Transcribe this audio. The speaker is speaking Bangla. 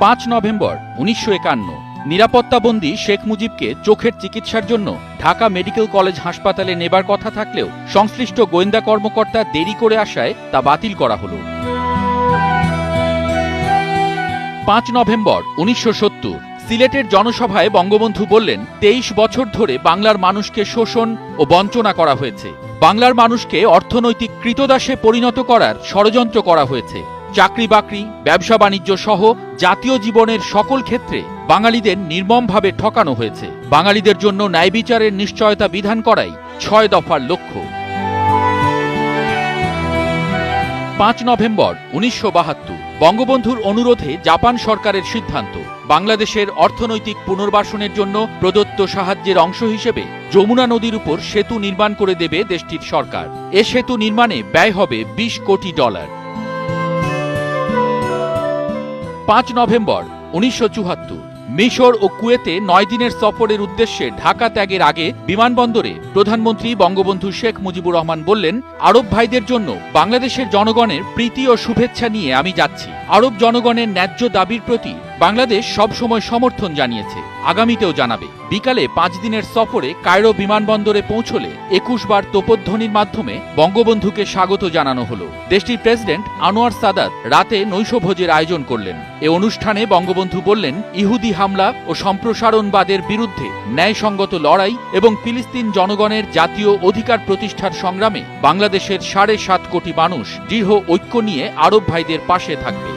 পাঁচ নভেম্বর উনিশশো একান্ন। নিরাপত্তাবন্দী শেখ মুজিবকে চোখের চিকিৎসার জন্য ঢাকা মেডিকেল কলেজ হাসপাতালে নেবার কথা থাকলেও সংশ্লিষ্ট গোয়েন্দা কর্মকর্তা দেরি করে আসায় তা বাতিল করা হলো। পাঁচ নভেম্বর উনিশশো সত্তর, সিলেটের জনসভায় বঙ্গবন্ধু বললেন, তেইশ বছর ধরে বাংলার মানুষকে শোষণ ও বঞ্চনা করা হয়েছে। বাংলার মানুষকে অর্থনৈতিক কৃতদাসে পরিণত করার ষড়যন্ত্র করা হয়েছে। চাকরি বাকরি ব্যবসা বাণিজ্য সহ জাতীয় জীবনের সকল ক্ষেত্রে বাঙালিদের নির্মমভাবে ঠকানো হয়েছে। বাঙালিদের জন্য ন্যায় বিচারের নিশ্চয়তা বিধান করাই ছয় দফার লক্ষ্য। পাঁচ নভেম্বর উনিশশো বাহাত্তর, বঙ্গবন্ধুর অনুরোধে জাপান সরকারের সিদ্ধান্ত, বাংলাদেশের অর্থনৈতিক পুনর্বাসনের জন্য প্রদত্ত সাহায্যের অংশ হিসেবে যমুনা নদীর উপর সেতু নির্মাণ করে দেবে দেশটির সরকার। এ সেতু নির্মাণে ব্যয় হবে বিশ কোটি ডলার। পাঁচ নভেম্বর উনিশশো চুয়াত্তর। মিশর ও কুয়েতে নয় দিনের সফরের উদ্দেশ্যে ঢাকা ত্যাগের আগে বিমানবন্দরে প্রধানমন্ত্রী বঙ্গবন্ধু শেখ মুজিবুর রহমান বললেন, আরব ভাইদের জন্য বাংলাদেশের জনগণের প্রীতি ও শুভেচ্ছা নিয়ে আমি যাচ্ছি। আরব জনগণের ন্যায্য দাবির প্রতি বাংলাদেশ সবসময় সমর্থন জানিয়েছে। আগামীতেও জানাবে। বিকালে পাঁচ দিনের সফরে কায়রো বিমানবন্দরে পৌঁছলে একুশ বার তোপধ্বনির মাধ্যমে বঙ্গবন্ধুকে স্বাগত জানানো হলো। দেশটির প্রেসিডেন্ট আনোয়ার সাদাত রাতে নৈশভোজের আয়োজন করলেন। এ অনুষ্ঠানে বঙ্গবন্ধু বললেন, ইহুদি হামলা ও সম্প্রসারণবাদের বিরুদ্ধে ন্যায়সঙ্গত লড়াই এবং ফিলিস্তিন জনগণের জাতীয় অধিকার প্রতিষ্ঠার সংগ্রামে বাংলাদেশের সাড়ে সাত কোটি মানুষ দৃঢ় ঐক্য নিয়ে আরব ভাইদের পাশে থাকবে।